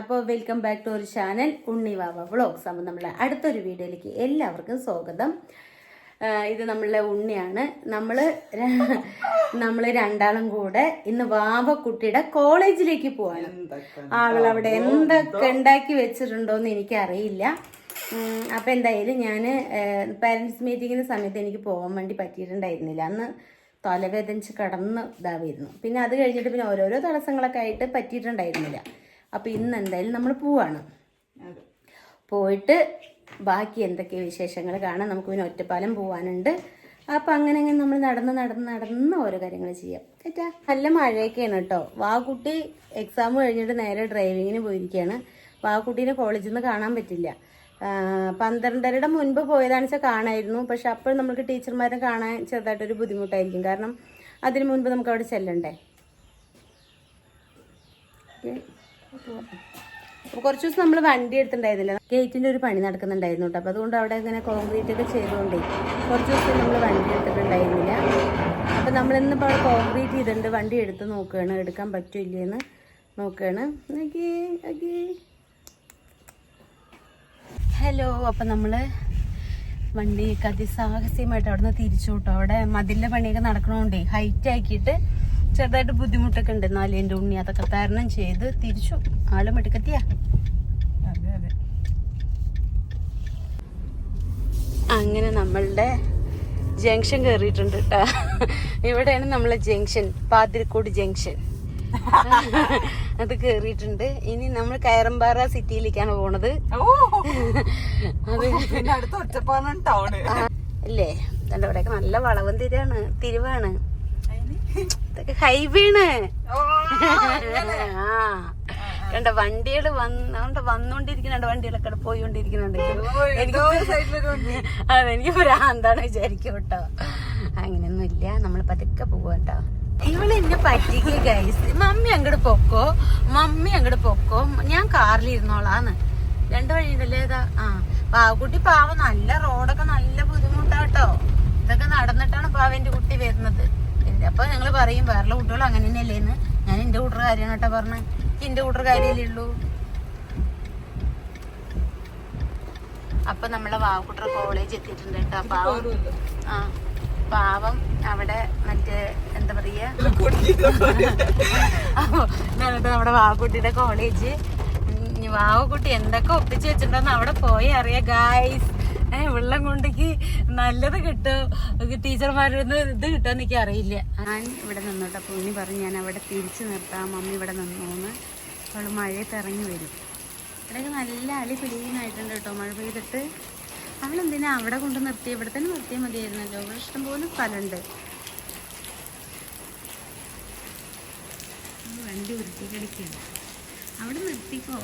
അപ്പോൾ welcome back to ഒരു channel Unnivava vlogs അപ്പോൾ നമ്മളെ അടുത്തൊരു വീഡിയോയിലേക്ക് എല്ലാവർക്കും സ്വാഗതം. ഇത് നമ്മളെ ഉണ്ണിയാണ്. നമ്മൾ നമ്മൾ രണ്ടാളും കൂടെ ഇന്ന് വാവക്കുട്ടിയുടെ കോളേജിലേക്ക് പോവാണ്. ആളുകൾ അവിടെ എന്തൊക്കെ ഉണ്ടാക്കി വെച്ചിട്ടുണ്ടോന്ന് എനിക്കറിയില്ല. അപ്പം അപ്പോൾ എന്തായാലും ഞാൻ പാരൻസ് മീറ്റിങ്ങിന് സമയത്ത് എനിക്ക് പോകാൻ വേണ്ടി പറ്റിയിട്ടുണ്ടായിരുന്നില്ല. അന്ന് തലവേദനിച്ച് കടന്ന് ഇതാവായിരുന്നു പിന്നെ അത് കഴിഞ്ഞിട്ട് പിന്നെ ഓരോരോ തടസ്സങ്ങളൊക്കെ ആയിട്ട് പറ്റിയിട്ടുണ്ടായിരുന്നില്ല. അപ്പോൾ ഇന്ന് എന്തായാലും നമ്മൾ പോവാണ്. പോയിട്ട് ബാക്കി എന്തൊക്കെ വിശേഷങ്ങൾ കാണാം. നമുക്ക് പിന്നെ ഒറ്റപ്പാലം പോവാനുണ്ട്. അപ്പം അങ്ങനെ അങ്ങനെ നമ്മൾ നടന്ന് നടന്ന് നടന്ന് ഓരോ കാര്യങ്ങൾ ചെയ്യാം. കേട്ടാ നല്ല മഴയൊക്കെയാണ് കേട്ടോ. വാക്കുട്ടി എക്സാം കഴിഞ്ഞിട്ട് നേരെ ഡ്രൈവിങ്ങിന് പോയിരിക്കുകയാണ് വാക്കുട്ടീനെ കോളേജിൽ നിന്ന് കാണാൻ പറ്റില്ല. പന്ത്രണ്ടരയുടെ മുൻപ് പോയതാണെന്ന് വെച്ചാൽ കാണായിരുന്നു. പക്ഷെ അപ്പോൾ നമുക്ക് ടീച്ചർമാരെ കാണാൻ ചെറുതായിട്ടൊരു ബുദ്ധിമുട്ടായിരിക്കും. കാരണം അതിന് മുൻപ് നമുക്ക് അവിടെ ചെല്ലണ്ടേ? ഓക്കേ. അപ്പോൾ കുറച്ച് ദിവസം നമ്മൾ വണ്ടി എടുത്തിട്ടുണ്ടായിരുന്നില്ല. ഗേറ്റിന്റെ ഒരു പണി നടക്കുന്നുണ്ടായിരുന്നു കേട്ടോ. അപ്പോൾ അതുകൊണ്ട് അവിടെ ഇങ്ങനെ കോൺക്രീറ്റ് ഒക്കെ ചെയ്തുകൊണ്ടേ കുറച്ച് ദിവസം നമ്മൾ വണ്ടി എടുത്തിട്ടുണ്ടായിരുന്നില്ല. അപ്പോൾ നമ്മൾ ഇന്നിപ്പോ അവിടെ കോൺക്രീറ്റ് ചെയ്തിട്ടുണ്ട്. വണ്ടി എടുത്ത് നോക്കുകയാണ് എടുക്കാൻ പറ്റില്ലെന്ന് നോക്കുകയാണ് ഹലോ അപ്പം നമ്മൾ വണ്ടിയൊക്കെ അതിസാഹസ്യമായിട്ട് അവിടെ നിന്ന് തിരിച്ചു കേട്ടോ അവിടെ മതിലിന്റെ പണിയൊക്കെ നടക്കണോണ്ടേ ഹൈറ്റ് ആക്കിയിട്ട് ചെറുതായിട്ട് ബുദ്ധിമുട്ടൊക്കെ ഉണ്ട്. എന്നാലും എന്റെ ഉണ്ണി അതൊക്കെ തരണം ചെയ്ത് തിരിച്ചു ആൾ മെടുക്കത്തിയാ അങ്ങനെ നമ്മളുടെ ജംഗ്ഷൻ കേറിയിട്ടുണ്ട് കേട്ടോ ഇവിടെയാണ് നമ്മളെ ജംഗ്ഷൻ പാതിരിക്കോട് ജംഗ്ഷൻ. അത് കേറിയിട്ടുണ്ട്. ഇനി നമ്മൾ കയറമ്പാറ സിറ്റിയിലേക്കാണ് പോണത്. അത് അല്ലേ എന്താ ഇവിടെയൊക്കെ നല്ല വളവും തിരിവാണ് തിരിവാണ്. ഇതൊക്കെ ഹൈവേണ് ആ. കണ്ട വണ്ടികൾ വന്നോണ്ട് വന്നോണ്ടിരിക്കുന്നുണ്ട് വണ്ടികളൊക്കെ പോയിക്കൊണ്ടിരിക്കുന്നുണ്ട് എനിക്ക് അതെനിക്ക് ഭ്രാന്താണ് വിചാരിക്കും കേട്ടോ. അങ്ങനെയൊന്നും ഇല്ല നമ്മൾ പതുക്കെ പോവാട്ടോ കേട്ടോ. എന്നെ പറ്റിക്കുക ഗൈസ് മമ്മി അങ്ങോട്ട് പൊക്കോ? മമ്മി അങ്ങോട്ട് പൊക്കോ? ഞാൻ കാറിലിരുന്നോളാന്ന്. രണ്ടു വഴിയുണ്ടല്ലേ ഏതാ ആ. പാവക്കുട്ടി പാവ നല്ല റോഡൊക്കെ നല്ല ബുദ്ധിമുട്ടാട്ടോ ഇതൊക്കെ നടന്നിട്ടാണ് പാവന്റെ കുട്ടി വരുന്നത്. ഇല്ല, അപ്പൊ ഞങ്ങൾ പറയും വേറെ കുട്ടികൾ അങ്ങനെ തന്നെയല്ലേന്ന് ഞാൻ എന്റെ കൂട്ടർ കാര്യമാണ് കേട്ടോ പറഞ്ഞ. എന്റെ കൂട്ടർ കാര്യമല്ലേ ഉള്ളൂ. അപ്പൊ നമ്മളെ വാവക്കുട്ടർ കോളേജ് എത്തിയിട്ടുണ്ട് കേട്ടോ. പാവം. ആ പാവം അവിടെ മറ്റേ എന്താ പറയാ? എന്നിട്ട് നമ്മുടെ വാവക്കുട്ടിയുടെ കോളേജ് വാവക്കുട്ടി എന്തൊക്കെ ഒപ്പിച്ച് വെച്ചിട്ടുണ്ടോന്ന് അവിടെ പോയി അറിയാം ഗായ്സ് ഏ വെള്ളം കൊണ്ടേക്ക് നല്ലത് കിട്ടും. ടീച്ചർമാരുടെ ഇത് കിട്ടുമെന്ന് എനിക്ക് അറിയില്ല. ഞാൻ ഇവിടെ നിന്നോട്ടെ പൊന്നി പറഞ്ഞു ഞാൻ അവിടെ തിരിച്ചു നിർത്താം. മമ്മി ഇവിടെ നിന്നോന്ന്. അവൾ മഴയത്ത് ഇറങ്ങി വരും. ഇവിടെയൊക്കെ നല്ല അളി പിടിയുന്നായിട്ടുണ്ട് കേട്ടോ മഴ പെയ്തിട്ട്. അവളെന്തിനാ അവിടെ കൊണ്ട് നിർത്തി ഇവിടെ തന്നെ നിർത്തിയാൽ മതിയായിരുന്നല്ലോ. ഇവിടെ ഇഷ്ടംപോലെ സ്ഥലമുണ്ട്. വണ്ടി ഉരുട്ടി കളിക്കുകയാണ് അവിടെ നിർത്തിക്കോ?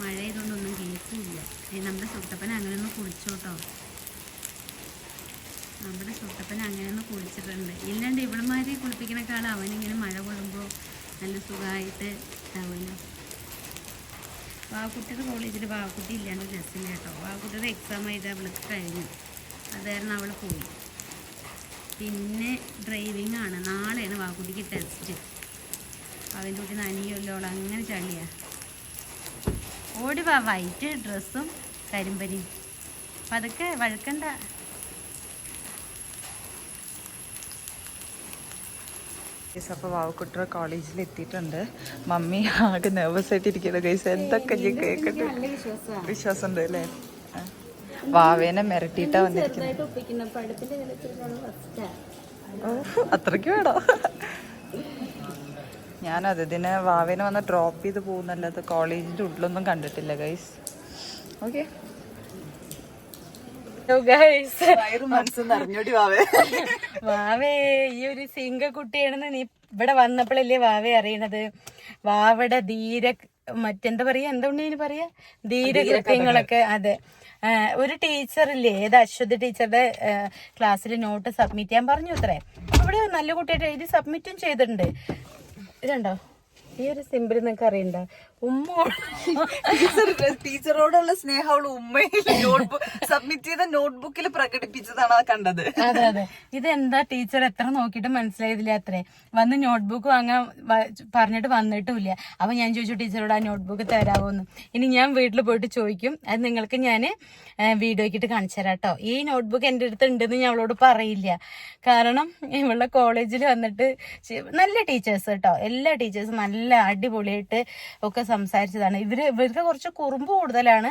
മഴ ആയതുകൊണ്ടൊന്നും കേൾക്കില്ല നമ്മുടെ സുട്ടപ്പൻ അങ്ങനെ ഒന്ന് കുളിച്ചോട്ടോ. നമ്മുടെ സുട്ടപ്പൻ അങ്ങനെ ഒന്ന് കുളിച്ചിട്ടുണ്ട്. ഇല്ലാണ്ട് ഇവിടെമാര് കുളിപ്പിക്കണേക്കാളും അവനിങ്ങനെ മഴ കൊള്ളുമ്പോൾ നല്ല സുഖമായിട്ട് ഉണ്ടാവുമല്ലോ. വാക്കുട്ടിയുടെ കോളേജിൽ വാക്കുട്ടി ഇല്ലാണ്ട് രസമില്ല കേട്ടോ. വാക്കുട്ടിയുടെ എക്സാം ആയിട്ട് അവൾക്ക് കഴിഞ്ഞു. അത് കാരണം അവൾ പോയി. പിന്നെ ഡ്രൈവിംഗ് ആണ്. നാളെയാണ് വാക്കുട്ടിക്ക് ടെസ്റ്റ് അവന്റെ കുട്ടി നനിയല്ലോ അങ്ങനെ ചളിയാ. ഓടി വാ വൈറ്റ് ഡ്രസ്സും കരിമ്പരിയും. അപ്പം അതൊക്കെ വഴുക്കണ്ട അപ്പൊ വാവക്കുട്ടർ കോളേജിൽ എത്തിയിട്ടുണ്ട്. മമ്മി ആകെ നെർവസ് ആയിട്ട് ഇരിക്കുന്നത് ഗൈസ് എന്തൊക്കെ ഞാൻ കേൾക്കട്ടെ നല്ല വിശ്വാസം ഉണ്ട് അല്ലേ. വാവേനെ മിരട്ടിയിട്ടാ വന്നിരിക്കുന്നത് അത്രയ്ക്ക് വേണോ? ഞാനത് ഇതിനെ വാവേനെ വന്ന് ഡ്രോപ്പ് ചെയ്ത് പോകുന്നല്ലാത്ത കോളേജിന്റെ ഉള്ളിലൊന്നും കണ്ടിട്ടില്ല ഗൈസ് ഓക്കെ വാവേ. ഈ ഒരു സിംഗ കുട്ടിയാണെന്ന് നീ ഇവിടെ വന്നപ്പോഴല്ലേ വാവേ അറിയണത്. വാവയുടെ ധീര മറ്റെന്താ പറയാ? എന്താ ഇനി പറയാ? ധീരകൃത്യങ്ങളൊക്കെ അതെ. ഒരു ഒരു ടീച്ചറില്ലേ ഏത് അശ്വതി ടീച്ചറുടെ ക്ലാസ്സിൽ നോട്ട് സബ്മിറ്റ് ചെയ്യാൻ പറഞ്ഞു അത്രേ അവിടെ നല്ല കുട്ടിയായിട്ട് എഴുതി സബ്മിറ്റും ചെയ്തിട്ടുണ്ട്. ഇതുണ്ടോ? ഈ ഒരു സിമ്പിൾ നിങ്ങൾക്ക് അറിയണ്ട? ഉമ്മ ടീച്ചർ ടീച്ചറോടുള്ള സ്നേഹം അവൾ ഉമ്മയിൽ നോട്ട്ബുക്ക് സബ്മിറ്റ് ചെയ്ത നോട്ട്ബുക്കിൽ പ്രകടിപ്പിച്ചതാണ് കണ്ടത്. അതെ അതെ. ഇതെന്താ ടീച്ചർ? എത്ര നോക്കിയിട്ട് മനസ്സിലായതില്ല അത്രേ. വന്ന് നോട്ട്ബുക്ക് വാങ്ങാൻ പറഞ്ഞിട്ട് വന്നിട്ടുമില്ല. അപ്പൊ ഞാൻ ചോദിച്ചു ടീച്ചറോട് ആ നോട്ട്ബുക്ക് തരാമോന്ന് ഇനി ഞാൻ വീട്ടിൽ പോയിട്ട് ചോദിക്കും. അത് നിങ്ങൾക്ക് ഞാൻ വീഡിയോക്കിട്ട് കാണിച്ചു തരാം കേട്ടോ ഈ നോട്ട്ബുക്ക് എന്റെ അടുത്ത് ഉണ്ടെന്ന് ഞാൻ അവളോട് പറയില്ല. കാരണം ഇവളുടെ കോളേജിൽ വന്നിട്ട് നല്ല ടീച്ചേഴ്സ് കേട്ടോ എല്ലാ ടീച്ചേഴ്സും നല്ല അടിപൊളിയായിട്ട് ഒക്കെ സംസാരിച്ചതാണ്. ഇവർ ഇവർക്ക് കുറച്ച് കുറുമ്പ് കൂടുതലാണ്.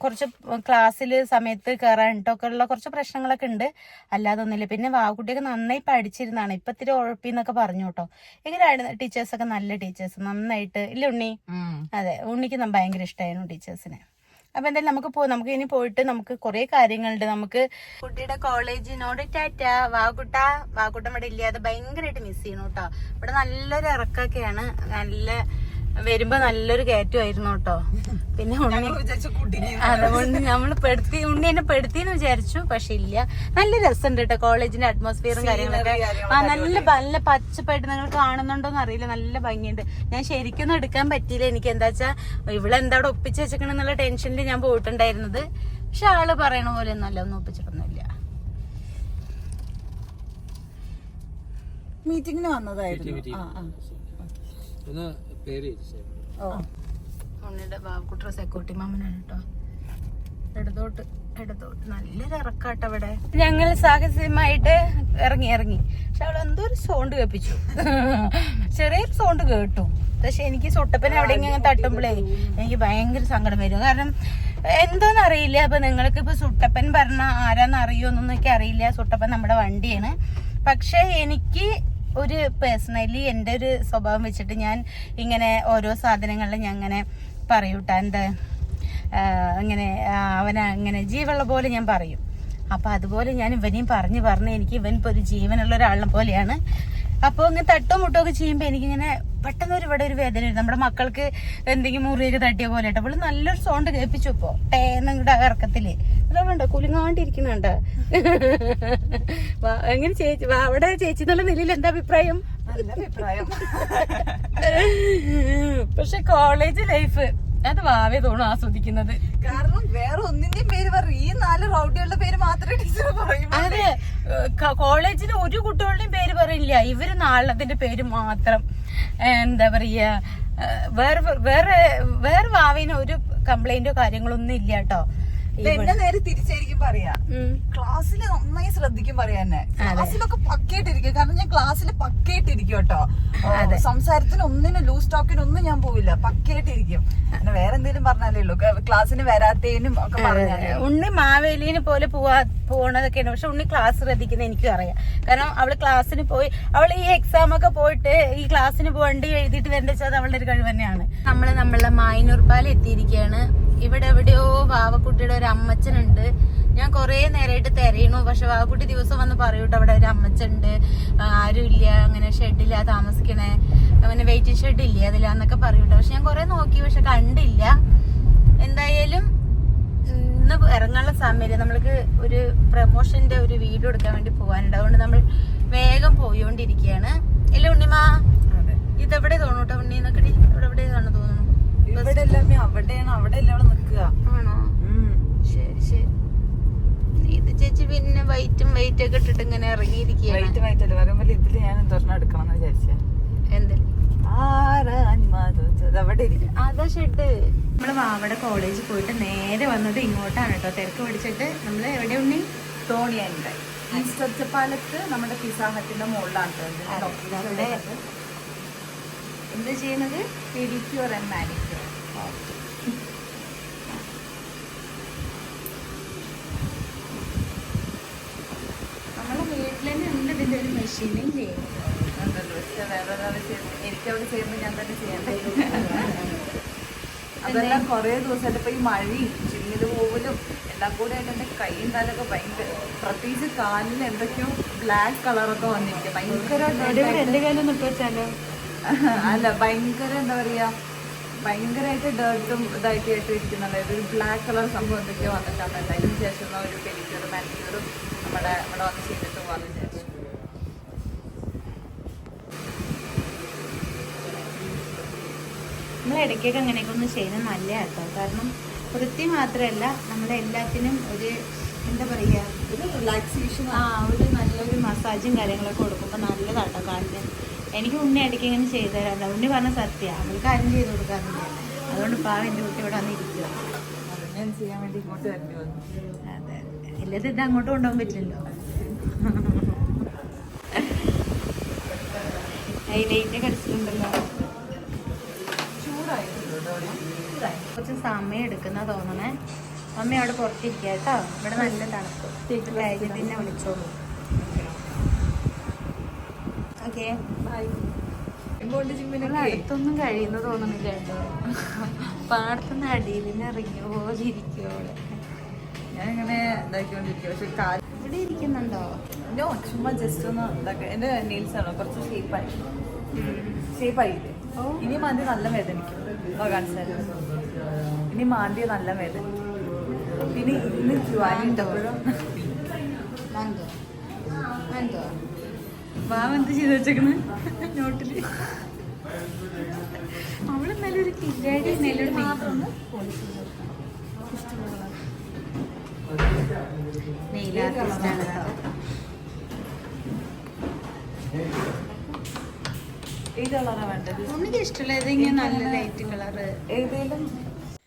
കുറച്ച് ക്ലാസ്സിൽ സമയത്ത് കയറാനിട്ടൊക്കെ ഉള്ള കുറച്ച് പ്രശ്നങ്ങളൊക്കെ ഉണ്ട്. അല്ലാതെ ഒന്നുമില്ല. പിന്നെ വാവുകുട്ടിയൊക്കെ നന്നായി പഠിച്ചിരുന്നാണ് ഇപ്പൊ ഇത്തിരി ഉഴപ്പിന്നൊക്കെ പറഞ്ഞു കേട്ടോ. എങ്ങനെയായിരുന്നു ടീച്ചേഴ്സൊക്കെ നല്ല ടീച്ചേഴ്സ് നന്നായിട്ട്. ഇല്ല ഉണ്ണി? അതെ. ഉണ്ണിക്ക് ന- ഭയങ്കര ഇഷ്ടമായിരുന്നു ടീച്ചേഴ്സിനെ അപ്പൊ എന്തായാലും നമുക്ക് പോ നമുക്ക് ഇനി പോയിട്ട് നമുക്ക് കുറെ കാര്യങ്ങളുണ്ട്. നമുക്ക് കുട്ടിയുടെ കോളേജിനോട് ടാറ്റ. വാകുട്ട വാകുട്ടം ഇവിടെ ഇല്ലാതെ ഭയങ്കരമായിട്ട് മിസ് ചെയ്യണു കേട്ടോ. ഇവിടെ നല്ലൊരു ഇറക്കൊക്കെയാണ് നല്ല വരുമ്പോ നല്ലൊരു കയറ്റമായിരുന്നു കേട്ടോ. പിന്നെ ഉണ്ണി അതുകൊണ്ട് നമ്മൾ പെടുത്തി ഉണ്ണി എന്നെ പെടുത്തിന്ന് വിചാരിച്ചു പക്ഷെ ഇല്ല. നല്ല രസമുണ്ട് കേട്ടോ കോളേജിന്റെ അറ്റ്മോസ്ഫിയറും കാര്യങ്ങളൊക്കെ. ആ നല്ല നല്ല പച്ചപ്പായിട്ട് നിങ്ങൾ കാണുന്നുണ്ടോന്ന് അറിയില്ല നല്ല ഭംഗിയുണ്ട്. ഞാൻ ശരിക്കൊന്നും എടുക്കാൻ പറ്റിയില്ല. എനിക്ക് എന്താ വെച്ചാ ഇവളെന്താ അവിടെ ഒപ്പിച്ച് വെച്ചേക്കണെന്നുള്ള ടെൻഷനിൽ ഞാൻ പോയിട്ടുണ്ടായിരുന്നത്. പക്ഷെ ആൾ പറയണ പോലെ ഒന്നും അല്ല ഒന്നും ഒപ്പിച്ചിട്ടൊന്നുമില്ല. മീറ്റിംഗിന് വന്നതായിരുന്നു. ആ ആ. ഓ. ഉണ്ണിയുടെ ബാബുക്കുട്ടറ സെക്യൂരിറ്റി മാമനാണ് കേട്ടോ. ഇടതോട്ട് ഇടതോട്ട്. നല്ലൊരു ഇറക്കാട്ടോ ഇവിടെ. ഞങ്ങൾ സാഹസികമായിട്ട് ഇറങ്ങി ഇറങ്ങി. പക്ഷെ അവിടെ എന്തോ ഒരു സൗണ്ട് കേൾപ്പിച്ചു. ചെറിയൊരു സൗണ്ട് കേട്ടു. പക്ഷെ എനിക്ക് സൊട്ടപ്പനെ അവിടെ ഇങ്ങനെ തട്ടുമ്പോഴേ എനിക്ക് ഭയങ്കര സങ്കടം വരും. കാരണം എന്തോന്ന് അറിയില്ല. അപ്പൊ നിങ്ങൾക്ക് ഇപ്പൊ സുട്ടപ്പൻ പറഞ്ഞ ആരാന്ന് അറിയോന്നൊന്നും എനിക്ക് അറിയില്ല. സുട്ടപ്പൻ നമ്മുടെ വണ്ടിയാണ്. പക്ഷെ എനിക്ക് ഒരു പേഴ്സണലി എന്റെ ഒരു സ്വഭാവം വെച്ചിട്ട് ഞാൻ ഇങ്ങനെ ഓരോ സാധനങ്ങളിൽ ഞാൻ അങ്ങനെ പറയൂട്ടാ എന്താ ഇങ്ങനെ അവനെ അങ്ങനെ ജീവുള്ള പോലെ ഞാൻ പറയും. അപ്പം അതുപോലെ ഞാൻ ഇവനെയും പറഞ്ഞ് പറഞ്ഞ് എനിക്ക് ഇവൻ ഇപ്പോൾ ഒരു ജീവനുള്ള ഒരാളിനെ പോലെയാണ് അപ്പോൾ ഇങ്ങനെ തട്ടും മുട്ടോ ഒക്കെ ചെയ്യുമ്പോൾ എനിക്കിങ്ങനെ പെട്ടെന്ന് ഒരു ഇവിടെ ഒരു വേദന വരും. നമ്മുടെ മക്കൾക്ക് എന്തെങ്കിലും മുറിയൊക്കെ തട്ടിയ പോലെ കേട്ടോ അവൾ നല്ലൊരു സൗണ്ട് കേൾപ്പിച്ചു ഇപ്പോ. ടേന്നിങ്ങടെ ഇറക്കത്തിൽ. അതുകൊണ്ട് കുലുങ്ങാണ്ടിരിക്കുന്നുണ്ട്. എങ്ങനെ ചേച്ചി അവിടെ ചേച്ചി എന്നുള്ള നിലയിൽ എന്താ അഭിപ്രായം? അഭിപ്രായം. പക്ഷെ കോളേജ് ലൈഫ് അത് വാവേ തോണു ആസ്വദിക്കുന്നത്. കാരണം വേറെ ഒന്നിന്റെയും പേര് പറയും. ഈ നാല് റൗഡികളുടെ പേര് മാത്രമേ ടീച്ചർ പറയും അതെ കോളേജിലെ ഒരു കുട്ടികളുടെയും പേര് പറയില്ല. ഇവർ നാളത്തിന്റെ പേര് മാത്രം. എന്താ പറയാ വേറെ വേറെ വേറെ വാവിന് ഒരു കംപ്ലൈന്റോ കാര്യങ്ങളൊന്നും ഇല്ല കേട്ടോ. എന്നെ നേരെ തിരിച്ചായിരിക്കും പറയാ. ക്ലാസ്സിൽ നന്നായി ശ്രദ്ധിക്കും പറയാ തന്നെ ക്ലാസ്സിലൊക്കെ പക്കയായിട്ടിരിക്കും. കാരണം ഞാൻ ക്ലാസ്സിൽ പക്കയായിട്ടിരിക്കും കേട്ടോ. സംസാരത്തിന് ഒന്നിനും ലൂസ് ടോക്കിന് ഒന്നും ഞാൻ പോവില്ല. പക്കയായിട്ടിരിക്കും. പിന്നെ വേറെ എന്തെങ്കിലും പറഞ്ഞാലേ ഉള്ളൂ. ക്ലാസ്സിന് വരാത്തേനും ഒക്കെ പറഞ്ഞാലേ ഉണ്ണി മാവേലിന് പോലെ പോവാ പോണതൊക്കെയാണ്. പക്ഷെ ഉണ്ണി ക്ലാസ് ശ്രദ്ധിക്കുന്ന എനിക്കും അറിയാം. കാരണം അവൾ ക്ലാസ്സിന് പോയി അവൾ ഈ എക്സാം ഒക്കെ പോയിട്ട് ഈ ക്ലാസ്സിന് വണ്ടി എഴുതിയിട്ട് വരേണ്ട വെച്ചാൽ അവളുടെ ഒരു കഴിവ് തന്നെയാണ്. നമ്മൾ നമ്മളെ മായനൂർ പാലം എത്തിയിരിക്കുകയാണ് ഇവിടെ എവിടെയോ വാവക്കുട്ടിയുടെ ഒരു അമ്മച്ചനുണ്ട്. ഞാൻ കുറേ നേരമായിട്ട് തിരയണു. പക്ഷെ വാവക്കുട്ടി ദിവസം വന്ന് പറയൂട്ടോ അവിടെ ഒരു അമ്മച്ചുണ്ട്. ആരും ഇല്ല അങ്ങനെ ഷെഡില്ല. താമസിക്കണേ. അങ്ങനെ വെയിറ്റിംഗ് ഷെഡ് ഇല്ല അതില്ല എന്നൊക്കെ പറയൂട്ടോ പക്ഷെ ഞാൻ കുറെ നോക്കി. പക്ഷെ കണ്ടില്ല. എന്തായാലും ഇന്ന് ഇറങ്ങാനുള്ള സമയമില്ല നമ്മൾക്ക് ഒരു പ്രൊമോഷന്റെ ഒരു വീഡിയോ എടുക്കാൻ വേണ്ടി പോകാനുണ്ട്. അതുകൊണ്ട് നമ്മൾ വേഗം പോയോണ്ടിരിക്കുകയാണ്. ഇല്ല ഉണ്ണിമാ? ഇതെവിടെ തോന്നൂട്ടോ ഉണ്ണി എന്നൊക്കെ ഇവിടെ എവിടെയാണെന്ന് തോന്നുന്നു? ഇവിടെ എല്ലാം അവിടെയാണ് അവിടെ എല്ലാം നിക്കുക ആണോ ശരി ശരി. ഇത് ചേച്ചി പിന്നെ വൈറ്റും വൈറ്റ് ഒക്കെ ഇട്ടിട്ട് ഇങ്ങനെ ഇറങ്ങിയിരിക്കുകയാണ്. വൈറ്റ് വൈറ്റ് അല്ലേ? പറയുമ്പോൾ ഇതിൽ ഞാൻ എന്തോരണം എടുക്കണം എന്ന് വിചാരിച്ച. എന്ത്? അവിടെ ഇരിക്കും. അതാ ഷെഡ്. നമ്മൾ വാവടെ കോളേജിൽ പോയിട്ട് നേരെ വന്നത് ഇങ്ങോട്ടാണ് കേട്ടോ. തിരക്ക് പിടിച്ചിട്ട് നമ്മൾ എവിടെ ഉണ്ണി? തോണിയുണ്ട് ഈസ്റ്റ് ഒറ്റപ്പാലത്ത് നമ്മുടെ പിസാഹത്തിന്റെ മുകളിലാണ് എന്താ ചെയ്യുന്നത്? പെഡിക്യൂർ ആൻഡ് മാനിക്യൂർ നമ്മളെ വീട്ടിൽ തന്നെ ഉണ്ട് ഇതിന്റെ ഒരു മെഷീനും ചെയ്യുന്നത്. വേറെ ഒരാൾ ചെയ്യുന്നു എനിക്കവിടെ ചെയ്യുമ്പോൾ ഞാൻ തന്നെ ചെയ്യണ്ടേ. അതെല്ലാം കുറേ ദിവസമായിട്ട് ഇപ്പൊ ഈ മഴയും ചില്ലിൽ പോവലും എല്ലാം കൂടെ ആയിട്ട് എന്റെ കൈയും കാലൊക്കെ ഭയങ്കര പ്രത്യേകിച്ച് കാലിൽ എന്തൊക്കെയോ ബ്ലാക്ക് കളറൊക്കെ വന്നിരിക്കും ഭയങ്കര അല്ല ഭയങ്കര എന്താ പറയാ ഭയങ്കരമായിട്ട് ഡേർട്ടും ഇതായിട്ട് ആയിട്ട് ഇരിക്കുന്നുണ്ട് ഒരു ബ്ലാക്ക് കളർ സംഭവം എന്തൊക്കെയോ വന്നിട്ടുണ്ട്. അതിന് ശേഷം ഒരു പെരിക്യൂറും മാനിക്യൂറും നമ്മുടെ ഇവിടെ വന്ന് ചെയ്തിട്ട് പോകാൻ വിചാരിച്ചു നമ്മൾ ഇടയ്ക്കൊക്കെ അങ്ങനെയൊക്കെ ഒന്ന് ചെയ്യുന്നത് നല്ല കേട്ടോ. കാരണം വൃത്തി മാത്രമല്ല നമ്മളെ എല്ലാത്തിനും ഒരു എന്താ പറയുക ഒരു റിലാക്സേഷൻ ആ ഒരു നല്ലൊരു മസാജും കാര്യങ്ങളൊക്കെ കൊടുക്കുമ്പോൾ നല്ലതാട്ടോ കാലിന് എനിക്ക് ഉണ്ണി ഇടയ്ക്ക് ഇങ്ങനെ ചെയ്തു തരാറില്ല ഉണ്ണി പറഞ്ഞ സത്യം. അവൾക്ക് ആരും ചെയ്ത് കൊടുക്കാറില്ല അതുകൊണ്ട് പാവം എന്റെ കുട്ടി ഇവിടെ വന്ന് ഇരിക്കുക ചെയ്യാൻ വേണ്ടി ഇങ്ങോട്ട് വരേണ്ടി വന്നു. അതെ. ഇല്ലത് ഇത് അങ്ങോട്ട് കൊണ്ടുപോകാൻ പറ്റില്ലല്ലോ. ഹൈലൈറ്റ് കടിച്ചിട്ടുണ്ടല്ലോ കുറച്ച് സമയം എടുക്കുന്ന തോന്നണേ. അമ്മ അവിടെ പുറത്തിരിക്കുക കേട്ടോ. ഇവിടെ നല്ല തണുപ്പ്. പിന്നെ വിളിച്ചോളൂ. ഓക്കെ ജിമ്മിനൊക്കെ? അടുത്തൊന്നും കഴിയുന്ന തോന്നുന്നില്ല കേട്ടോ. പാടത്തുനിന്ന് അടിയിൽ നിന്ന് ഇറങ്ങിയ പോലെ ഇരിക്കുവോളെ ഞാൻ ഇങ്ങനെ ഇതാക്കിക്കൊണ്ടിരിക്കുക പക്ഷെ കാൽ ഇവിടെ ഇരിക്കുന്നുണ്ടോ? നോ ചുമ്മാ ജസ്റ്റ് ഒന്ന് ഇതാക്കുക എന്റെ നെയിൽസ് ആണോ? കുറച്ച് ഷേപ്പായി ഷേപ്പായില്ലേ. ഇനി മാന്തി നല്ല വേദനിക്കും. കാണിച്ചാൽ ഇനി മാന്തി നല്ല വേദന. പിന്നെ ഇന്ന് മാന്തോ? ജുവാനുണ്ടോ എന്തോ എന്തോ ബാബ എന്ത് ചെയ്ത് വെച്ചേക്കണ്? നോട്ടിൽ. അവൾ നല്ലൊരു കില്ലാടി നല്ലൊരു നെയിലാർട്ടിസ്റ്റാണ് കേട്ടോ ഏത് കളറാണ് വേണ്ടത്? ഉണ്ണിക്ക് ഇഷ്ടമുള്ള ഏതെങ്കിലും നല്ല ലൈറ്റ് കളറ്. ഏതേലും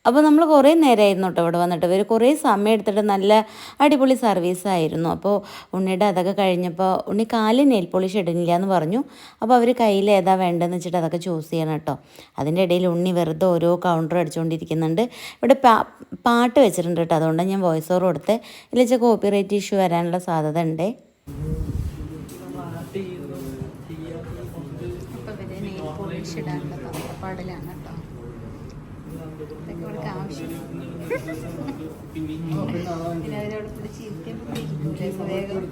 അപ്പോൾ നമ്മൾ കുറേ നേരമായിരുന്നു കേട്ടോ ഇവിടെ വന്നിട്ട്. ഇവർ കുറേ സമയം എടുത്തിട്ട് നല്ല അടിപൊളി സർവീസായിരുന്നു അപ്പോൾ ഉണ്ണിയുടെ അതൊക്കെ കഴിഞ്ഞപ്പോൾ ഉണ്ണി കാലിൽ നെയിൽ പോളിഷ് ഇടുന്നില്ല എന്ന് പറഞ്ഞു. അപ്പോൾ അവർ കയ്യിൽ ഏതാ വേണ്ടതെന്ന് വെച്ചിട്ട് അതൊക്കെ ചൂസ് ചെയ്യണം കേട്ടോ. അതിന്റെ ഇടയിൽ ഉണ്ണി വെറുതെ ഓരോ കൗണ്ടർ അടിച്ചുകൊണ്ടിരിക്കുന്നുണ്ട്. ഇവിടെ പാട്ട് വെച്ചിട്ടുണ്ട് കേട്ടോ. അതുകൊണ്ട് ഞാൻ വോയിസ് ഓവർ കൊടുത്ത് ഇല്ലെങ്കിൽ കോപ്പി റൈറ്റ് ഇഷ്യൂ വരാനുള്ള സാധ്യത ഉണ്ട്. അപ്പോൾ നെയിൽ പോളിഷ് ഇടാനുള്ള പാടലാണ് കേട്ടോ ഇതൊക്കെ ഇവർക്ക് ആവശ്യം പിന്നെ പിടിച്ച് വേഗം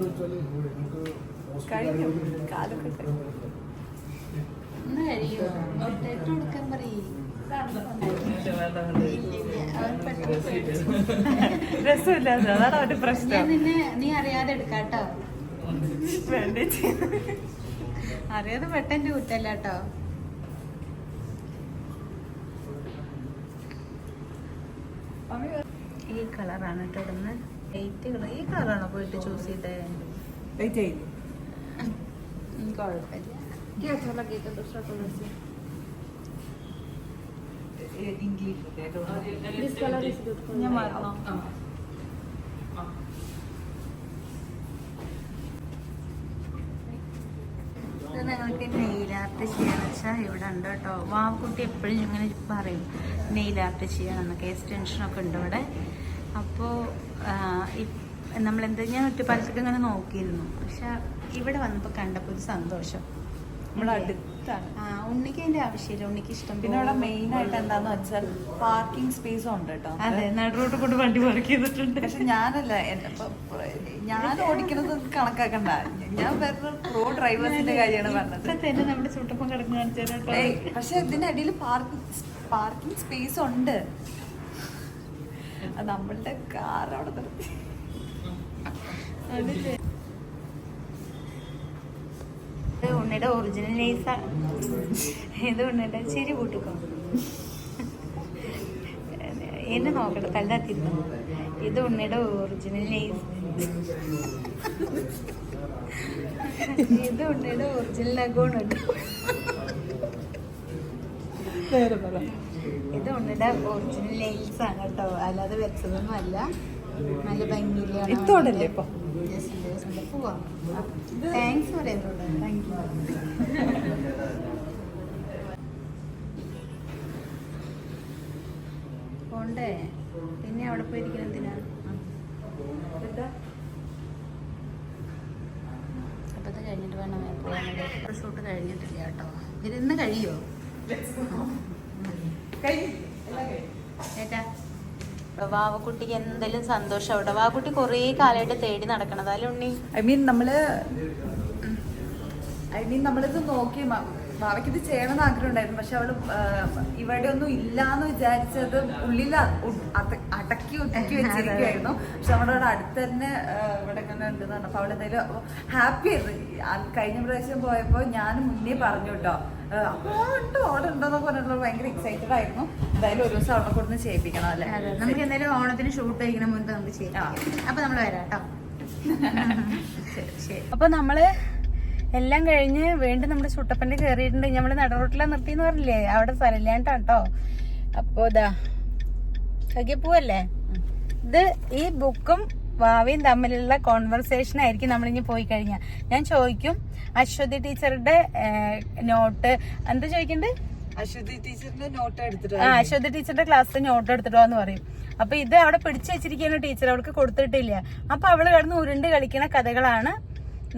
കഴിഞ്ഞു കാലൊക്കെ കഴിഞ്ഞു ഒന്ന് കഴിയോ ഇട്ട് കൊടുക്കാൻ പറയേ അവൻ പെട്ടെന്ന് പേടിച്ചു. രസമില്ല അതാണ് അവന്റെ പ്രശ്നം. നിന്നെ നീ അറിയാതെ എടുക്കാട്ടോ. കുട്ടല്ലാട്ടോ അറിയാതെ പെട്ടെന്ന് കുറ്റല്ല കേട്ടോ ഈ കളറാണ് കേട്ടോ ഇടുന്നത് ലൈറ്റ് കളർ. ഈ കളറാണോ പോയിട്ട് ചൂസ് ചെയ്തേ? കുഴപ്പമില്ല ഇംഗ്ലീഷ് ഞാൻ മറന്നോ ഇത് നിങ്ങൾക്ക് ആർട്ട് ചെയ്യാന്ന് വെച്ചാൽ ഇവിടെ ഉണ്ട് കേട്ടോ. വാക്കുട്ടി എപ്പോഴും ഇങ്ങനെ പറയും നെയിൽ ആർട്ട് ചെയ്യണം എന്നൊക്കെ എക്സ്റ്റൻഷനൊക്കെ ഉണ്ട് ഇവിടെ. അപ്പോൾ നമ്മളെന്താ ഞാൻ ഒറ്റപ്പാലത്തൊക്കെ ഇങ്ങനെ നോക്കിയിരുന്നു. പക്ഷെ ഇവിടെ വന്നപ്പോൾ കണ്ടപ്പോൾ ഒരു സന്തോഷം. നമ്മുടെ അടുത്താണ്. ഉണ്ണിക്ക് അതിന്റെ ആവശ്യമില്ല. ഉണ്ണിക്ക് ഇഷ്ടം പിന്നെ അവിടെ മെയിൻ ആയിട്ട് എന്താന്ന് വെച്ചാൽ പാർക്കിംഗ് സ്പേസും ഉണ്ട് കേട്ടോ അതെ നടുറോട്ട് കൊണ്ട് വണ്ടി പാർക്ക് ചെയ്തിട്ടുണ്ട്. പക്ഷെ ഞാനല്ല ഞാൻ ഓടിക്കുന്നത് കണക്കാക്കണ്ട. ഞാൻ വേറെ പ്രോ ഡ്രൈവേഴ്സിന്റെ കാര്യമാണ് പറഞ്ഞത്. നമ്മുടെ ചുട്ടപ്പം കിടന്ന് കാണിച്ചു പക്ഷെ ഇതിന്റെ അടിയിൽ പാർക്കിംഗ് പാർക്കിംഗ് സ്പേസ് ഉണ്ട്. നമ്മളുടെ കാർ അവിടെ നിർത്തി അതില്ലേ? ഇത് ഉണ്ണിയുടെ ഒറിജിനൽ നൈസ ഇത് ഉണ്ണിയുടെ ചിരി കൂട്ടിക്കും. എന്നെ നോക്കട്ടെ കല്ലാത്തിരുന്നു ഇത് ഉണ്ണിയുടെ ഒറിജിനൽ നൈസ് ഇത് ഉണ്ണിയുടെ ഒറിജിനൽ ഉണ്ട് ഇത് ഉണ്ണിയുടെ ഒറിജിനൽ നെയിൽസ് ആണ് കേട്ടോ. അല്ലാതെ വെച്ചതൊന്നും അല്ല. നല്ല ഭംഗിയിലാണ്. ഇത്തോടല്ലേ ഇപ്പൊ? പോവാം താങ്ക്സ് പറയുന്നുണ്ട് താങ്ക് യു പോണ്ടേ? പിന്നെ അവിടെ പോയിരിക്കണം എന്തിനാ? അപ്പൊ ഇത് കഴിഞ്ഞിട്ട് വേണം പോകാൻ ഷൂട്ട് കഴിഞ്ഞിട്ടില്ല കേട്ടോ. ഇത് ഇന്ന് കഴിയോ? ഏട്ടാ? വാവക്കുട്ടിക്ക് എന്തെങ്കിലും സന്തോഷം അവിടെ വാവക്കുട്ടി കുറേ കാലമായിട്ട് തേടി നടക്കണത് അല്ലെ ഉണ്ണി? ഐ മീൻ നമ്മൾ ഐ മീൻ നമ്മളിത് നോക്കി ഭാവയ്ക്ക് ഇത് ചെയ്യണമെന്ന് ആഗ്രഹം ഉണ്ടായിരുന്നു. പക്ഷെ അവൾ ഇവിടെ ഒന്നും ഇല്ലാന്ന് വിചാരിച്ചത് ഉള്ളിൽ അടക്കി ഒതുക്കി വെച്ചിരിക്കുമായിരുന്നു പക്ഷെ നമ്മുടെ അവിടെ അടുത്ത് തന്നെ ഇവിടെ ഇങ്ങനെ ഉണ്ടെന്ന് പറഞ്ഞപ്പോൾ അവളെന്തായാലും ഹാപ്പി ആയിരുന്നു. കഴിഞ്ഞ പ്രാവശ്യം പോയപ്പോൾ ഞാൻ മുന്നേ പറഞ്ഞു കേട്ടോ. അപ്പൊ ഉണ്ട്? ഓർഡർ ഉണ്ടോന്നൊക്കെ പറഞ്ഞിട്ടുള്ള ഭയങ്കര എക്സൈറ്റഡ് ആയിരുന്നു. എന്തായാലും ഒരു ദിവസം അവിടെ കൊടുന്ന് ചെയ്യിപ്പിക്കണം അല്ലേ? നമുക്ക് എന്തായാലും ഓണത്തിന് ഷൂട്ട് കഴിക്കണ മുൻപ് നമുക്ക് ചെയ്യാം അപ്പോൾ നമ്മൾ വരാം കേട്ടോ. അപ്പോൾ നമ്മൾ എല്ലാം കഴിഞ്ഞ് വീണ്ടും നമ്മുടെ ചുട്ടപ്പന്റെ കയറിയിട്ടുണ്ട്. നമ്മൾ നടറോട്ടിലാ നിർത്തിന്ന് പറഞ്ഞില്ലേ? അവിടെ സ്ഥലമില്ലാണ്ടോ കേട്ടോ അപ്പൊ ഇതാ കയ്യെ പോവല്ലേ ഇത് ഈ ബുക്കും ഭാവിയും തമ്മിലുള്ള കോൺവെർസേഷൻ ആയിരിക്കും നമ്മളിനി പോയി കഴിഞ്ഞാൽ ഞാൻ ചോദിക്കും അശ്വതി ടീച്ചറുടെ നോട്ട് എന്താ ചോദിക്കണ്ടേ? അശ്വതി ടീച്ചറിന്റെ നോട്ട് എടുത്തിട്ട് ആ അശ്വതി ടീച്ചറുടെ ക്ലാസ്സിൽ നോട്ട് എടുത്തിട്ടോന്ന് പറയും. അപ്പൊ ഇത് അവിടെ പിടിച്ചു വെച്ചിരിക്കുന്ന ടീച്ചർ അവൾക്ക് കൊടുത്തിട്ടില്ല. അപ്പൊ അവൾ കിടന്ന് ഉരുണ്ട് കളിക്കുന്ന കഥകളാണ്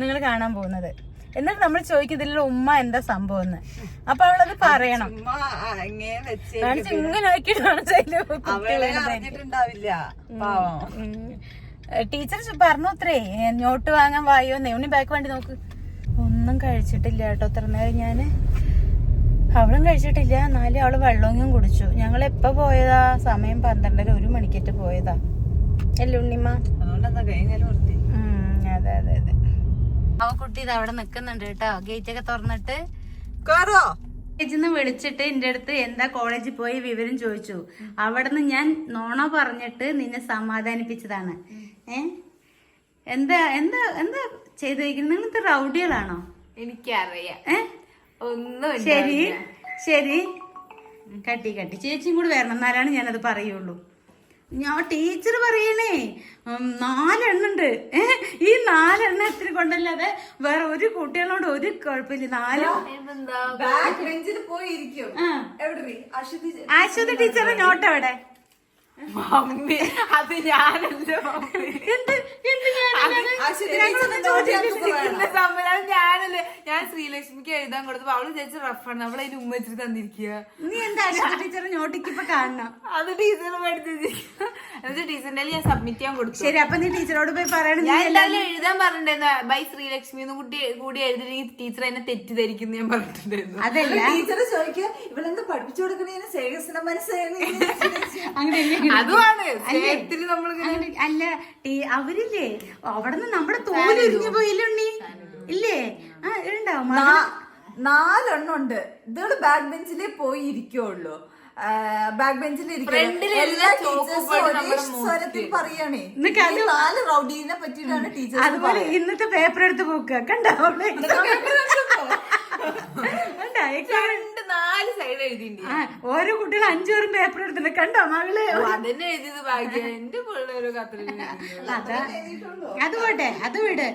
നിങ്ങൾ കാണാൻ പോകുന്നത്. എന്നിട്ട് നമ്മൾ ചോദിക്കും ഇതിലുള്ള ഉമ്മ എന്താ സംഭവം എന്ന് അപ്പൊ അവളത് പറയണം. ഇങ്ങനെ നോക്കിയിട്ടാണ് ടീച്ചർ പറഞ്ഞു അത്രേ നോട്ട് വാങ്ങാൻ വായോ നെവണി ബാക്ക് വേണ്ടി നോക്ക്. ഒന്നും കഴിച്ചിട്ടില്ല കേട്ടോ ഇത്ര നേരം ഞാൻ. അവളും കഴിച്ചിട്ടില്ല. എന്നാലും അവൾ വെള്ളവും കുടിച്ചു. ഞങ്ങൾ എപ്പോ പോയതാ? സമയം പന്ത്രണ്ടര ഒരു മണിക്കേറ്റ് പോയതാ. അല്ലേ ഉണ്ണിമ്മ? അതെ അതെ അതെ. അവ കുട്ടി ഇത് അവിടെ നിക്കുന്നുണ്ട് കേട്ടോ. ഗേറ്റ് ഒക്കെ തുറന്നിട്ട്. കേറോ? വിളിച്ചിട്ട് എന്റെ അടുത്ത് എന്താ കോളേജിൽ പോയി വിവരം ചോദിച്ചു. അവിടുന്ന് ഞാൻ നോണോ പറഞ്ഞിട്ട് നിന്നെ സമാധാനിപ്പിച്ചതാണ്. ഏ? എന്താ എന്താ എന്താ ചെയ്തേക്കുന്നത് നിങ്ങൾ ഇത് റൗഡികളാണോ? എനിക്കറിയാം. ഏ? ഒന്നും ശരി ശരി. കട്ടി കട്ടി. ചേച്ചിയും കൂടി വരണം. എന്നാലാണ് ഞാനത് പറയുള്ളൂ. ഞാൻ ടീച്ചർ പറയണേ നാലെണ്ണുണ്ട്. ഏഹ് ഈ നാലെണ്ണത്തിന് കൊണ്ടല്ലാതെ വേറെ ഒരു കുട്ടികളോട് ഒരു കുഴപ്പമില്ല. നാലോ ആശ്വതി ടീച്ചറുടെ നോട്ട് എവിടെ? മമ്മി. അത് ഞാനല്ല മമ്മി. സമ്മേളനം ഞാനല്ലേ? ഞാൻ ശ്രീലക്ഷ്മിക്ക് എഴുതാൻ കൊടുത്തു അവൾ ചേച്ചി റഫാണ് അവളെ അതിന് ഉമ്മ വെച്ചിട്ട് തന്നിരിക്കുക നീ എന്താ ടീച്ചർ ടീച്ചറെ നോട്ടിക്ക് ഇപ്പൊ കാണണം? അത് ടീച്ചർ പഠിച്ചിരിക്കുക എന്നിട്ട് ടീച്ചറിന്റെ ഞാൻ സബ്മിറ്റ് ചെയ്യാൻ കൊടുത്തു. ശരി അപ്പൊ നീ ടീച്ചറോട് പോയി പറയണം. ഞാൻ എന്തായാലും എഴുതാൻ പറഞ്ഞിട്ടുണ്ടായിരുന്നു. ബൈ ശ്രീലക്ഷ്മി എന്ന് കുട്ടി കൂടി എഴുതി ടീച്ചർ എന്നെ തെറ്റിദ്ധരിക്കുന്നു ഞാൻ പറഞ്ഞിട്ടുണ്ടായിരുന്നു. അതല്ല. ടീച്ചർ ചോദിക്കുക ഇവളെന്താ പഠിപ്പിച്ചു കൊടുക്കണേന്ന് ശേഖരസിന്റെ മനസ്സിലായി അങ്ങനെ അതുമാണ് അല്ല ടീ- അവരില്ലേ? അവിടുന്ന് നമ്മുടെ തോൽ ഉരിഞ്ഞു പോയില്ലേ ഉണ്ണി? ഇല്ലേ? ആ ഉണ്ടാവും നാലെണ്ണുണ്ട് ഇതോട് ബാക്ക് ബെഞ്ചിലേ പോയി ഇരിക്കുള്ളൂ ബാക്ക് ബെഞ്ചിൽ സ്വരത്തിൽ പറയണേ. നാല് റൗഡീനെ പറ്റിയിട്ടാണ് ടീച്ചർ അതുപോലെ ഇന്നത്തെ പേപ്പർ എടുത്ത് പോക്കുക കണ്ടോ? exam- രണ്ട് നാല് സൈഡ് എഴുതിയിട്ടുണ്ട് ആ, ഓരോ കുട്ടികൾ അഞ്ചോറും പേപ്പർ എടുത്തില്ല കണ്ടോ മകൾ? അതന്നെ എഴുതിയത് ഭാഗ്യം. എന്റെ പിള്ളേരോ അതാ. അത് പോട്ടെ അത് വിട്.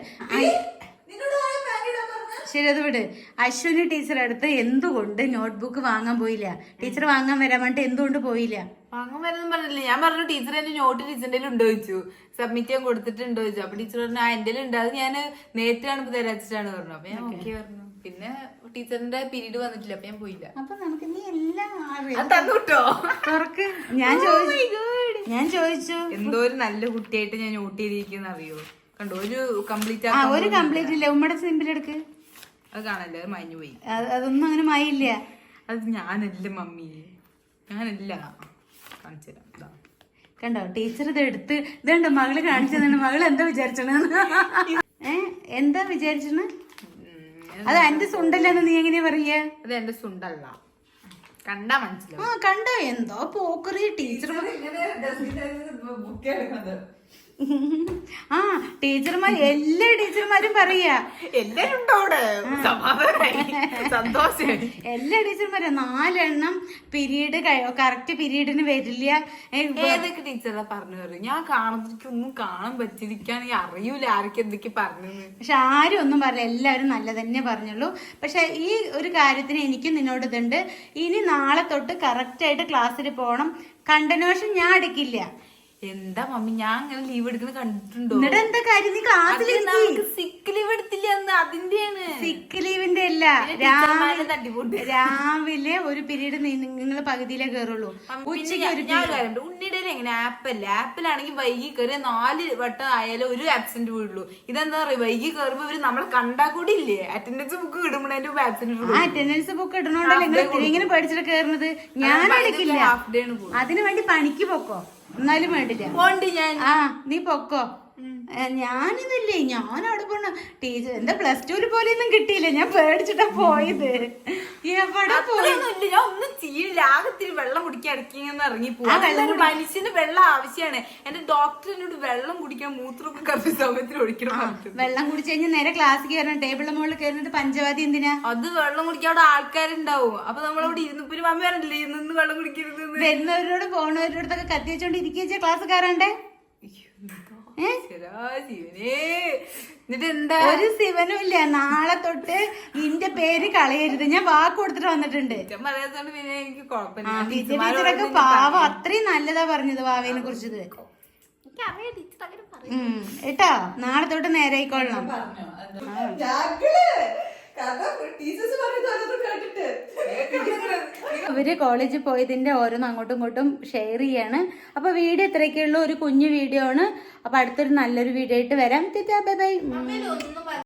ശരി അത് വിട്. അശ്വിനി ടീച്ചർ അടുത്ത് എന്തുകൊണ്ട് നോട്ട്ബുക്ക് വാങ്ങാൻ പോയില്ല? ടീച്ചർ വാങ്ങാൻ വരാൻ വേണ്ടി എന്തുകൊണ്ട് പോയില്ല? വാങ്ങാൻ വരാൻ പറഞ്ഞില്ല ഞാൻ പറഞ്ഞു ടീച്ചർ എന്റെ നോട്ട് ടീച്ചറിന്റെ ഉണ്ടോ? ചോദിച്ചു. സബ്മിറ്റ് ചെയ്യാൻ കൊടുത്തിട്ടുണ്ടോ ചോദിച്ചു. അപ്പൊ ടീച്ചർ പറഞ്ഞു ആ എന്റെ ഉണ്ട്. അത് ഞാൻ നേരത്തെ കാണുമ്പോ തരാച്ചിട്ടാണ് പറഞ്ഞു. അപ്പൊ ഞാൻ ഓക്കെ. പറഞ്ഞു. പിന്നെ ടീച്ചറിന്റെ പീരീഡ് വന്നിട്ടില്ല അപ്പൊ ഞാൻ പോയില്ല. അപ്പൊ നമുക്ക് നീ എല്ലാം അത് തന്നു കിട്ടോ തുറക്ക്. ഞാൻ ചോദിച്ചു. ഞാൻ ചോദിച്ചു. എന്തോ ഒരു നല്ല കുട്ടിയായിട്ട് ഞാൻ നോട്ട് ചെയ്തിരിക്കുന്ന അറിയോ? കണ്ടോ ഒരു കംപ്ലീറ്റ് ആ ഒരു കംപ്ലീറ്റ് ഇല്ല. ഉമ്മയുടെ സിമ്പിൾ എടുക്ക്. അത് കാണല്ലേ അത് മഞ്ഞു പോയി. അതൊന്നും അങ്ങനെ മായില്ല. അത് ഞാനല്ല മമ്മി. ഞാനല്ല. കാണിച്ചു തരാം. കണ്ടോ ടീച്ചർ ഇത് എടുത്ത് ഇതുണ്ടോ മകൾ കാണിച്ചതാണ് മകൾ എന്താ വിചാരിച്ചത് എന്താ വിചാരിച്ചെന്ന്? ഉം, അത് എന്റെ സുണ്ടല്ലെന്ന് നീ എങ്ങനെയാ പറയേ? അത് എന്റെ സുണ്ടല്ല. കണ്ടാ മനസ്സിലാവും. ആ കണ്ടോ എന്തോ പോക്കറി ടീച്ചർ ബുക്ക് എടുക്കുന്നത്. ആ ടീച്ചർമാർ എല്ലാ ടീച്ചർമാരും പറയാ. സന്തോഷമായി എല്ലാ ടീച്ചർമാരും നാലെണ്ണം പീരീഡ് കറക്റ്റ് പീരീഡിന് വരില്ല. ഏതൊക്കെ ടീച്ചറാ പറഞ്ഞു തരും ഞാൻ കാണുന്നൊന്നും കാണാൻ പറ്റിയിരിക്കാണെങ്കിൽ അറിയൂല ആർക്കും എന്തൊക്കെ പറഞ്ഞു പക്ഷെ ആരും ഒന്നും പറയില്ല എല്ലാവരും നല്ല തന്നെ പറഞ്ഞുള്ളൂ. പക്ഷെ ഈ ഒരു കാര്യത്തിന് എനിക്ക് നിന്നോട് ഇതുണ്ട്. ഇനി നാളെ തൊട്ട് കറക്റ്റ് ആയിട്ട് ക്ലാസ്സിൽ പോകണം കണ്ടനോഷൻ ഞാൻ എടുക്കില്ല. എന്താ മമ്മി ഞാൻ അങ്ങനെ ലീവ് എടുക്കുന്ന കണ്ടിട്ടുണ്ടോ? എന്നിട്ട് എന്താ കാര്യം? നീ ക്ലാസ്സിൽ സിക്ക് ലീവ് എടുത്തില്ല എന്ന് അതിന്റെയാണ്. സിക്ക് ലീവിന്റെ അല്ല. രാവിലെ രാവിലെ ഒരു പീരീഡ് നിങ്ങൾ പകുതിയിലേ കയറുള്ളൂ ഉച്ചയ്ക്ക് ഒരു കാര്യമുണ്ട് ഉണ്ണിയുടെ എങ്ങനെ? ആപ്പല്ല ആപ്പിലാണെങ്കിൽ വൈകി കയറി നാല് വട്ടം ആയാലും ഒരു ആബ്സെന്റ് വീടുള്ളൂ ഇതെന്താ പറയുക? വൈകി കയറുമ്പോ ഇവർ നമ്മളെ കണ്ടാ കൂടി ഇല്ലേ? അറ്റൻഡൻസ് ബുക്ക് ഇടുമ്പോഴതിന്റെ ആബ്സെന്റ് അറ്റൻഡൻസ് ബുക്ക് ഇടണോണ്ടല്ലേ നിങ്ങൾ ഇങ്ങനെ പഠിച്ചിട്ട് കയറുന്നത് ഞാൻ എടുക്കില്ല. അതിനു വേണ്ടി പണിക്ക് പൊക്കോ? എന്നാലും വേണ്ടില്ല. പോണ്ട് ഞാൻ. ആ നീ പൊക്കോ. ഞാനിതല്ലേ ഞാൻ അവിടെ പോണ ടീച്ചർ. എന്താ പ്ലസ് ടുവിൽ പോലെയൊന്നും കിട്ടിയില്ല. ഞാൻ പേടിച്ചിട്ടാ പോയത്. എവിടെ പോയി? ഇല്ല. ഞാൻ ഒന്നും ചെയ്യില്ല. ആകത്തിൽ വെള്ളം കുടിക്കാൻ ഇടയ്ക്കിങ്ങനെ ഇറങ്ങി പോകും മനുഷ്യന് വെള്ളം ആവശ്യമാണ് എന്റെ ഡോക്ടർ എന്നോട് വെള്ളം കുടിക്കാൻ മൂത്രമൊക്കെ കപ്പി സൗകര്യത്തിൽ ഒഴിക്കണം വെള്ളം കുടിച്ചു കഴിഞ്ഞാൽ നേരെ ക്ലാസ് കയറണം ടേബിളിന്റെ മുകളിൽ കയറിയിട്ട് പഞ്ചവാദി എന്തിനാ? അത് വെള്ളം കുടിക്കാൻ അവിടെ ആൾക്കാരുണ്ടാവും. അപ്പൊ നമ്മളവിടെ ഇരുന്ന് പിന്നെ മമ്മ വരണ്ടല്ലേ നിന്ന് വെള്ളം കുടിക്കരുത്. വരുന്നവരോട് പോണവരോടൊക്കെ കത്തി ഇരിക്കുകയും ഇരിക്കുക ക്ലാസ് കയറണ്ടേ ഒരു ശിവനും ഇല്ല നാളെ തൊട്ട് നിന്റെ പേര് കളയരുത്. ഞാൻ വാക്ക് കൊടുത്തിട്ട് വന്നിട്ടുണ്ട്. ടീച്ചറൊക്കെ പാവ. അത്രയും നല്ലതാ പറഞ്ഞത് വാവേനെ കുറിച്ചത്. കേട്ടോ നാളെ തൊട്ട് നേരായിക്കൊള്ളണം ഞങ്ങൾ ഇവർ കോളേജിൽ പോയതിന്റെ ഓരോന്ന് അങ്ങോട്ടും ഇങ്ങോട്ടും ഷെയർ ചെയ്യാണ്. അപ്പൊ വീഡിയോ ഇത്രയൊക്കെയുള്ള. ഒരു കുഞ്ഞു വീഡിയോ ആണ്. അപ്പൊ അടുത്തൊരു നല്ലൊരു വീഡിയോ ആയിട്ട് വരാം. Bye bye.